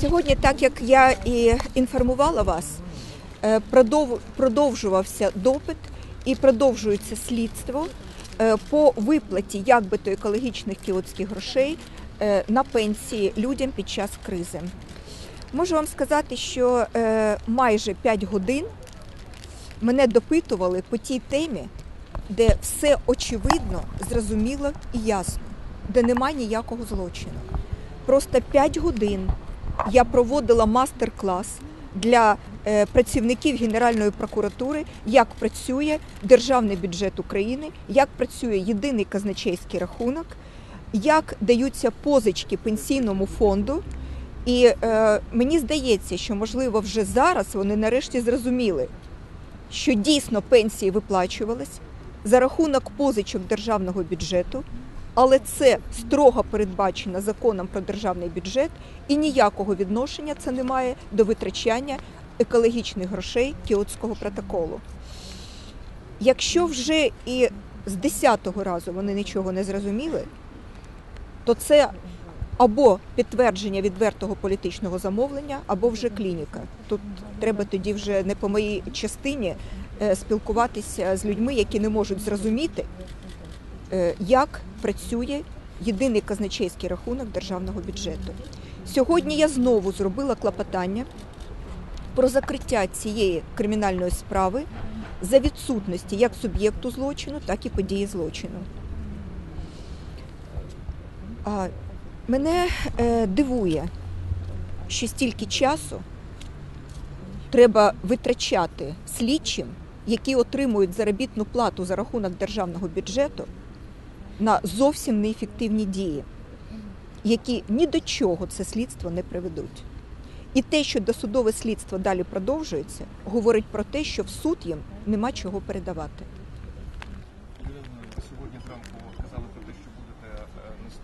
Сьогодні, так як я і інформувала вас, е, продовжувався допит і продовжується слідство е, по виплаті якби-то екологічних кіотських грошей е, на пенсії людям під час кризи. Можу вам сказати, що майже 5 годин мене допитували по тій темі, де все очевидно, зрозуміло і ясно, де немає ніякого злочину. Просто 5 годин я проводила мастер-клас для е, працівників Генеральної прокуратури, як працює державний бюджет України, як працює єдиний казначейський рахунок, як даються позички пенсійному фонду. І е, мені здається, що можливо вже зараз вони нарешті зрозуміли, що дійсно пенсії виплачувались за рахунок позичок державного бюджету, але це строго передбачено законом про державний бюджет і ніякого відношення це не має до витрачання екологічних грошей Кіотського протоколу. Якщо вже і з 10-го разу вони нічого не зрозуміли, то це або підтвердження відвертого політичного замовлення, або вже клініка. Тут треба тоді вже не по моїй частині е, спілкуватися з людьми, які не можуть зрозуміти, як працює єдиний казначейський рахунок державного бюджету. Сьогодні я знову зробила клопотання про закриття цієї кримінальної справи за відсутності як суб'єкту злочину, так і події злочину. Мене е, дивує, що стільки часу треба витрачати слідчим, які отримують заробітну плату за рахунок державного бюджету, на зовсім неефективні дії, які ні до чого це слідство не приведуть. І те, що досудове слідство далі продовжується, говорить про те, що в суд їм нема чого передавати. Сьогодні зранку казали про те, що